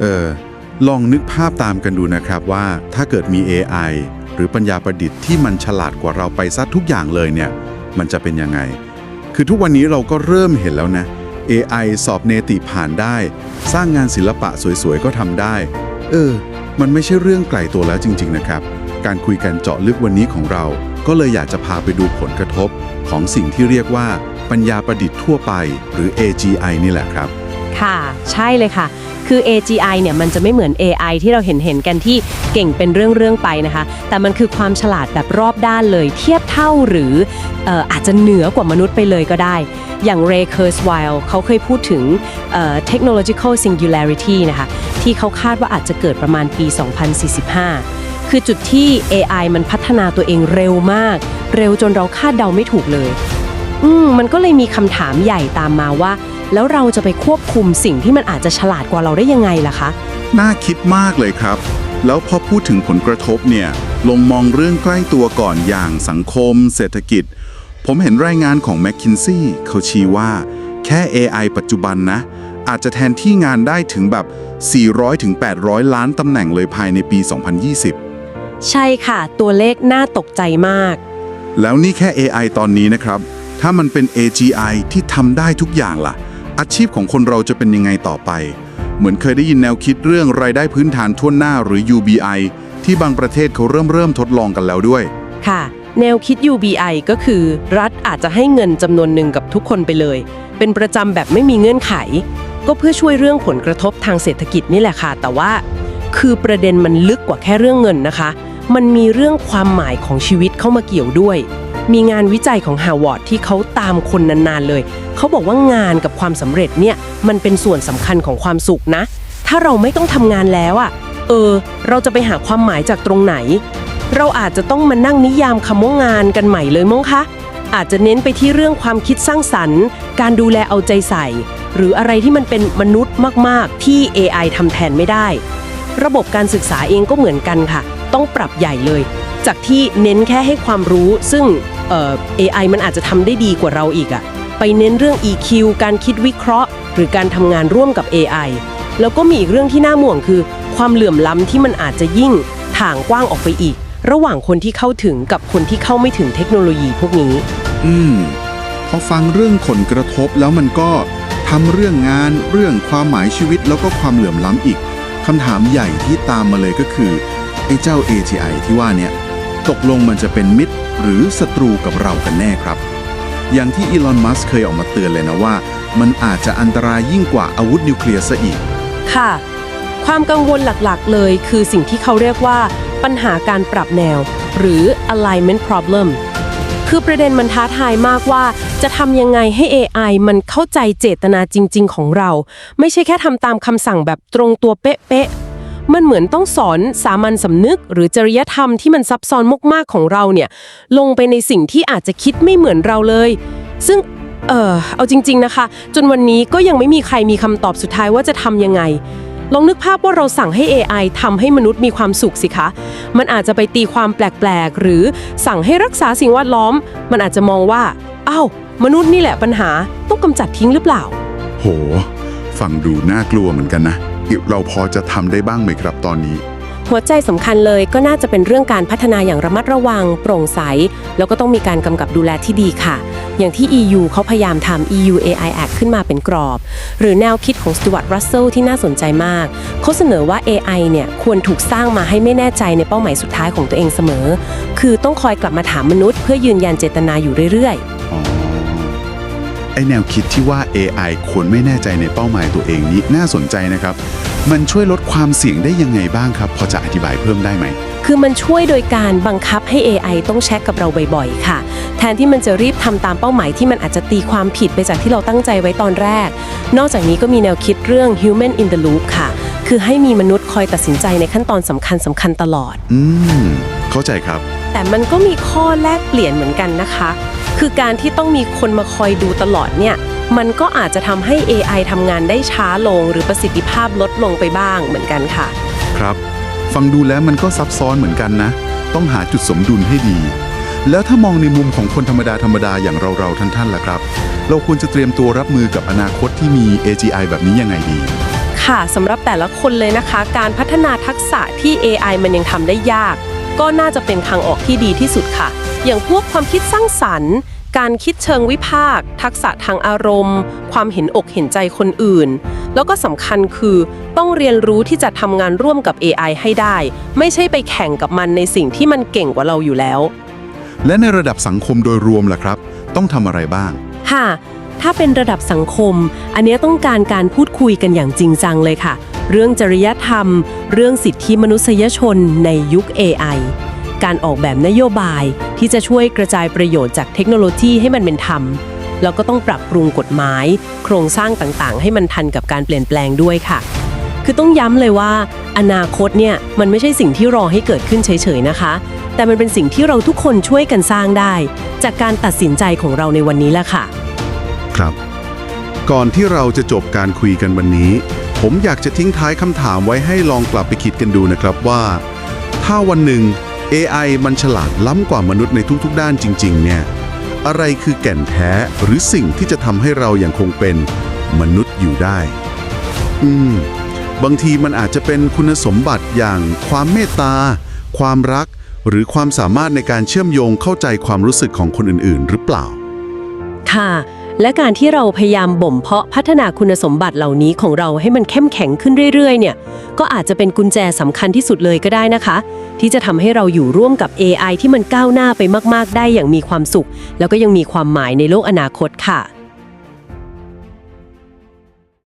เออ ลองนึกภาพตามกันดูนะครับว่าถ้าเกิดมี AI หรือปัญญาประดิษฐ์ที่มันฉลาดกว่าเราไปซะทุกอย่างเลยเนี่ย มันจะเป็นยังไง คือทุกวันนี้เราก็เริ่มเห็นแล้วนะ AI สอบเนติผ่านได้ สร้างงานศิลปะสวยๆ ก็ทำได้ เออ มันไม่ใช่เรื่องไกลตัวแล้วจริง ๆ นะครับ การคุยกันเจาะลึกวันนี้ของเรา ก็เลยอยากจะพาไปดูผลกระทบ ของสิ่งที่เรียกว่าปัญญาประดิษฐ์ทั่วไป หรือ AGI นี่แหละครับ ค่ะ ใช่เลยค่ะ คือ AGI เนี่ยมันจะไม่เหมือน AI ที่เราเห็นเห็นกันที่เก่งเป็นเรื่องๆไปนะคะ แต่มันคือความฉลาดแบบรอบด้านเลย เทียบเท่าหรืออออาจจะเหนือกว่ามนุษย์ไปเลยก็ได้ อย่าง Ray Kurzweil เขาเคยพูดถึง technological singularity นะคะ ที่เขาคาดว่าอาจจะเกิดประมาณปี 2045 คือจุดที่ AI มันพัฒนาตัวเองเร็วมาก เร็วจนเราคาดเดาไม่ถูกเลย อืมมันก็เลยมีคำถามใหญ่ตามมาว่า แล้วเราจะไปควบคุมสิ่งที่มันอาจจะฉลาดกว่าเราได้ยังไงล่ะคะ น่าคิดมากเลยครับ แล้วพอพูดถึงผลกระทบเนี่ย ลงมองเรื่องใกล้ตัวก่อนอย่างสังคม เศรษฐกิจ ผมเห็นรายงานของ m c k i n s e y เขาชี้ว่า แค่ AI ปัจจุบันนะ อาจจะแทนที่งานได้ถึงแบบ 400ถึง800 ล้านตำแหน่งเลยภายในปี 2020 ใช่ค่ะ ตัวเลขน่าตกใจมาก แล้วนี่แค่ AI ตอนนี้นะครับ ถ้ามันเป็น AGI ที่ทำได้ทุกอย่างล่ะ อาชีพของคนเราจะเป็นยังไงต่อไป เหมือนเคยได้ยินแนวคิดเรื่องรายได้พื้นฐานทั่วหน้าหรือ UBI ที่บางประเทศเขาเริ่มเริ่มทดลองกันแล้วด้วย ค่ะ แนวคิด UBI ก็คือ รัฐอาจจะให้เงินจำนวนหนึ่งกับทุกคนไปเลย เป็นประจำแบบไม่มีเงื่อนไข ก็เพื่อช่วยเรื่องผลกระทบทางเศรษฐกิจนี่แหละค่ะ แต่ว่า คือประเด็นมันลึกกว่าแค่เรื่องเงินนะคะ มันมีเรื่องความหมายของชีวิตเข้ามาเกี่ยวด้วย มีงานวิจัยของฮาวาร์ดที่เขาตามคนนานๆเลย เขาบอกว่างานกับความสำเร็จเนี่ยมันเป็นส่วนสำคัญของความสุขนะ ถ้าเราไม่ต้องทำงานแล้วอะเออ เราจะไปหาความหมายจากตรงไหน เราอาจจะต้องมานั่งนิยามคำว่างานกันใหม่เลยมั้งคะ อาจจะเน้นไปที่เรื่องความคิดสร้างสรรค์ การดูแลเอาใจใส่ หรืออะไรที่มันเป็นมนุษย์มากๆ ที่ AI ทำแทนไม่ได้ ระบบการศึกษาเองก็เหมือนกันค่ะ ต้องปรับใหญ่เลย จากที่เน้นแค่ให้ความรู้ซึ่งเอ่อ AI มันอาจจะทำได้ดีกว่าเราอีกอะไปเน้นเรื่อง EQ การคิดวิเคราะห์ หรือการทำงานร่วมกับ AI แล้วก็มีอีกเรื่องที่น่าห่วงคือ ความเหลื่อมล้ำที่มันอาจจะยิ่งถ่างกว้างออกไปอีก ระหว่างคนที่เข้าถึงกับคนที่เข้าไม่ถึงเทคโนโลยีพวกนี้ อืม พอฟังเรื่องผลกระทบแล้วมันก็ทำเรื่องงาน เรื่องความหมายชีวิตแล้วก็ความเหลื่อมล้ำอีกคำถามใหญ่ที่ตามมาเลยก็คือไอ้เจ้า AGI ที่ว่าเนี่ย ตกลงมันจะเป็นมิตรหรือศัตรูกับเรากันแน่ครับ อย่างที่อีลอน มัสเคยออกมาเตือนเลยนะว่า มันอาจจะอันตรายยิ่งกว่าอาวุธนิวเคลียร์ซะอีก ค่ะ ความกังวลหลักๆ เลยคือสิ่งที่เขาเรียกว่า ปัญหาการปรับแนว หรือ alignment problem คือประเด็นมันท้าทายมากว่า จะทำยังไงให้ AI มันเข้าใจเจตนาจริง ๆ ของเรา ไม่ใช่แค่ทำตามคำสั่งแบบตรงตัวเป๊ะๆ มันเหมือนต้องสอนสามัญสำนึก หรือจริยธรรมที่มันซับซ้อนมากๆของเราเนี่ยลงไปในสิ่งที่อาจจะคิดไม่เหมือนเราเลย ซึ่งเออเอาจริง ๆนะคะ จนวันนี้ก็ยังไม่มีใครมีคำตอบสุดท้ายว่าจะทำยังไง ลองนึกภาพว่าเราสั่งให้ AI ทำให้มนุษย์มีความสุขสิคะ มันอาจจะไปตีความแปลกๆ หรือสั่งให้รักษาสิ่งแวดล้อม มันอาจจะมองว่าอ้าวมนุษย์นี่แหละปัญหาต้องกำจัดทิ้งหรือเปล่า โห ฟังดูน่ากลัวเหมือนกันนะ เราพอจะทำได้บ้างไหมครับตอนนี้ หัวใจสำคัญเลยก็น่าจะเป็นเรื่องการพัฒนาอย่างระมัดระวัง โปร่งใส แล้วก็ต้องมีการกำกับดูแลที่ดีค่ะ อย่างที่ EU เขาพยายามทำ EU AI Act ขึ้นมาเป็นกรอบ หรือแนวคิดของ Stuart Russell ที่น่าสนใจมาก เขาเสนอว่า AI เนี่ยควรถูกสร้างมาให้ไม่แน่ใจในเป้าหมายสุดท้ายของตัวเองเสมอ คือต้องคอยกลับมาถามมนุษย์ เพื่อยืนยันเจตนาอยู่เรื่อย ไอแนวคิดที่ว่า AI ควรไม่แน่ใจในเป้าหมายตัวเองนี้น่าสนใจนะครับ มันช่วยลดความเสี่ยงได้ยังไงบ้างครับ พอจะอธิบายเพิ่มได้ไหมๆคือมันช่วยโดยการบังคับให้ AI ต้องเช็คกับเราบ่อยๆ ค่ะ แทนที่มันจะรีบทำตามเป้าหมายที่มันอาจจะตีความผิดไปจากที่เราตั้งใจไว้ตอนแรก นอกจากนี้ก็มีแนวคิดเรื่อง human in the loop ค่ะ คือให้มีมนุษย์คอยตัดสินใจในขั้นตอนสำคัญสำคัญๆตลอด อืม เข้าใจครับ แต่มันก็มีข้อแลกเปลี่ยนเหมือนกันนะคะ คือการที่ต้องมีคนมาคอยดูตลอดเนี่ย มันก็อาจจะทำให้ AI ทำงานได้ช้าลง หรือประสิทธิภาพลดลงไปบ้างเหมือนกันค่ะ ครับ ฟังดูแล้วมันก็ซับซ้อนเหมือนกันนะ ต้องหาจุดสมดุลให้ดี แล้วถ้ามองในมุมของคนธรรมดาธรรมดาอย่างเราๆท่านๆล่ะครับ เราควรจะเตรียมตัวรับมือกับอนาคตที่มี AGI แบบนี้ยังไงดี ค่ะสำหรับแต่ละคนเลยนะคะ การพัฒนาทักษะที่ AI มันยังทำได้ยาก ก็น่าจะเป็นทางออกที่ดีที่สุดค่ะ อย่างพวกความคิดสร้างสรรค์การคิดเชิงวิพากษ์ทักษะทางอารมณ์ ความเห็นอกเห็นใจคนอื่น แล้วก็สำคัญคือต้องเรียนรู้ที่จะทำงานร่วมกับ AI ให้ได้ ไม่ใช่ไปแข่งกับมันในสิ่งที่มันเก่งกว่าเราอยู่แล้ว และในระดับสังคมโดยรวมล่ะครับ ต้องทำอะไรบ้าง ค่ะ ถ้าเป็นระดับสังคม อันเนี้ยต้องการการพูดคุยกันอย่างจริงจังเลยค่ะ เรื่องจริยธรรม เรื่องสิทธิมนุษยชนในยุค AI การออกแบบนโยบายที่จะช่วยกระจายประโยชน์จากเทคโนโลยีให้มันเป็นธรรม แล้วก็ต้องปรับปรุงกฎหมาย โครงสร้างต่างๆ ให้มันทันกับการเปลี่ยนแปลงด้วยค่ะ คือต้องย้ำเลยว่า อนาคตเนี่ยมันไม่ใช่สิ่งที่รอให้เกิดขึ้นเฉยๆนะคะ แต่มันเป็นสิ่งที่เราทุกคนช่วยกันสร้างได้ จากการตัดสินใจของเราในวันนี้แหละค่ะ ครับ ก่อนที่เราจะจบการคุยกันวันนี้ ผมอยากจะทิ้งท้ายคำถามไว้ให้ลองกลับไปคิดกันดูนะครับว่า ถ้าวันหนึ่ง AI มันฉลาดล้ำกว่ามนุษย์ในทุกๆ ด้านจริง ๆ เนี่ย อะไรคือแก่นแท้หรือสิ่งที่จะทำให้เรายัางคงเป็นมนุษย์อยู่ได้ อืม บางทีมันอาจจะเป็นคุณสมบัติอย่างความเมตตา ความรัก หรือความสามารถในการเชื่อมโยงเข้าใจความรู้สึกของคนอื่น ๆ หรือเปล่า ค่ะ และการที่เราพยายามบ่มเพาะพัฒนาคุณสมบัติเหล่านี้ของเราให้มันเข้มแข็งขึ้นเรื่อยๆ เนี่ย ก็อาจจะเป็นกุญแจสำคัญที่สุดเลยก็ได้นะคะ ที่จะทำให้เราอยู่ร่วมกับ AI ที่มันก้าวหน้าไปมาก ๆ ได้อย่างมีความสุข แล้วก็ยังมีความหมายในโลกอนาคตค่ะ